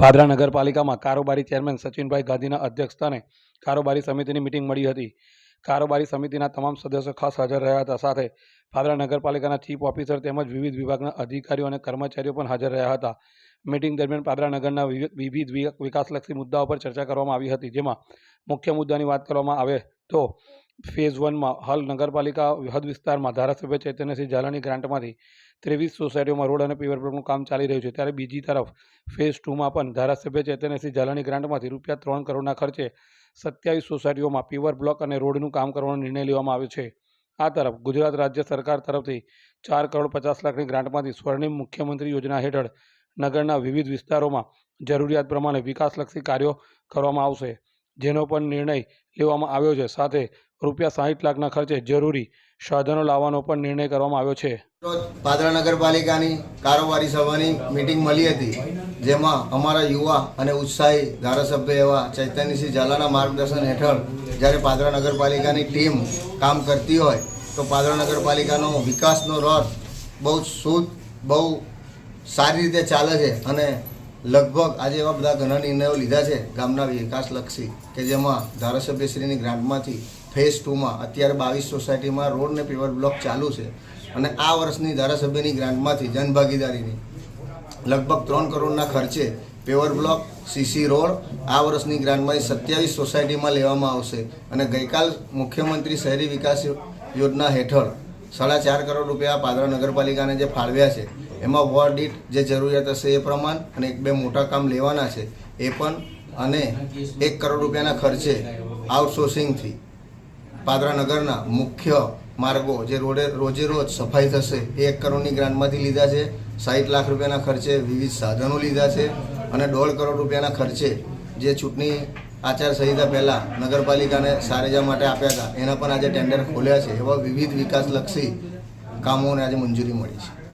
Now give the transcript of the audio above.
પાદરા નગરપાલિકામાં કારોબારી ચેરમેન સચિનભાઈ ગાંધીના અધ્યક્ષસ્થાને કારોબારી સમિતિની મિટિંગ મળી હતી. કારોબારી સમિતિના તમામ સદસ્યો ખાસ હાજર રહ્યા હતા. સાથે પાદરા નગરપાલિકાના ચીફ ઓફિસર તેમજ વિવિધ વિભાગના અધિકારીઓ અને કર્મચારીઓ પણ હાજર રહ્યા હતા. મિટિંગ દરમિયાન પાદરા નગરના વિવિધ વિવિધ વિકાસલક્ષી મુદ્દાઓ પર ચર્ચા કરવામાં આવી હતી. જેમાં મુખ્ય મુદ્દાની વાત કરવામાં આવે તો ફેઝ વનમાં હાલ નગરપાલિકા હદ વિસ્તારમાં ધારાસભ્ય ચૈતન્યસિંહ ઝાલાની ગ્રાન્ટમાંથી ત્રેવીસ સોસાયટીઓમાં રોડ અને પીવર બ્લોકનું કામ ચાલી રહ્યું છે. ત્યારે બીજી તરફ ફેઝ ટુમાં પણ ધારાસભ્ય ચૈતન્યસિંહ ઝાલાની ગ્રાન્ટમાંથી રૂપિયા ત્રણ કરોડના ખર્ચે સત્યાવીસ સોસાયટીઓમાં પીવર બ્લોક અને રોડનું કામ કરવાનો નિર્ણય લેવામાં આવ્યો છે. આ તરફ ગુજરાત રાજ્ય સરકાર તરફથી ચાર કરોડ પચાસ લાખની ગ્રાન્ટમાંથી સ્વર્ણિમ મુખ્યમંત્રી યોજના હેઠળ નગરના વિવિધ વિસ્તારોમાં જરૂરિયાત પ્રમાણે વિકાસલક્ષી કાર્યો કરવામાં આવશે, જેનો પણ નિર્ણય લેવામાં આવ્યો છે. સાથે રૂપિયા સાહીઠ લાખના ખર્ચે જરૂરી સાધનો લાવવાનો પણ નિર્ણય કરવામાં આવ્યો છે. પાદરા નગરપાલિકાની કારોબારી સભાની મિટિંગ મળી હતી, જેમાં અમારા યુવા અને ઉત્સાહી ધારાસભ્ય એવા ચૈતન્યસિંહ ઝાલાના માર્ગદર્શન હેઠળ જ્યારે પાદરા નગરપાલિકાની ટીમ કામ કરતી હોય, તો પાદરા નગરપાલિકાનો વિકાસનો રથ બહુ શુદ્ધ, બહુ સારી રીતે ચાલે છે અને લગભગ આજે એવા બધા ઘણા નિર્ણયો લીધા છે ગામના વિકાસલક્ષી, કે જેમાં ધારાસભ્યશ્રીની ગ્રાન્ટમાંથી ફેઝ ટુમાં અત્યારે બાવીસ સોસાયટીમાં રોડ ને પેવર બ્લોક ચાલુ છે. અને આ વર્ષની ધારાસભ્યની ગ્રાન્ટમાંથી જનભાગીદારીની લગભગ ત્રણ કરોડના ખર્ચે પેવર બ્લોક સીસી રોડ આ વર્ષની ગ્રાન્ટમાંથી સત્યાવીસ સોસાયટીમાં લેવામાં આવશે. અને ગઈકાલ મુખ્યમંત્રી શહેરી વિકાસ યોજના હેઠળ સાડા ચાર કરોડ રૂપિયા પાદરા નગરપાલિકાને જે ફાળવ્યા છે, એમાં વોર્ડ દીઠ જે જરૂરિયાત હશે એ પ્રમાણ અને એક બે મોટા કામ લેવાના છે, એ પણ અને એક કરોડ રૂપિયાના ખર્ચે આઉટસોર્સિંગથી પાદરા નગરના મુખ્ય માર્ગો જે રોડે રોજે રોજ સફાઈ થશે એ એક કરોડની ગ્રાન્ટમાંથી લીધા છે. સાઠ લાખ રૂપિયાના ખર્ચે વિવિધ સાધનો લીધા છે અને દોઢ કરોડ રૂપિયાના ખર્ચે જે ચૂંટણી આચારસંહિતા પહેલાં નગરપાલિકાને સારેજા માટે આપ્યા હતા, એના પણ આજે ટેન્ડર ખોલ્યા છે. એવા વિવિધ વિકાસલક્ષી કામોને આજે મંજૂરી મળી છે.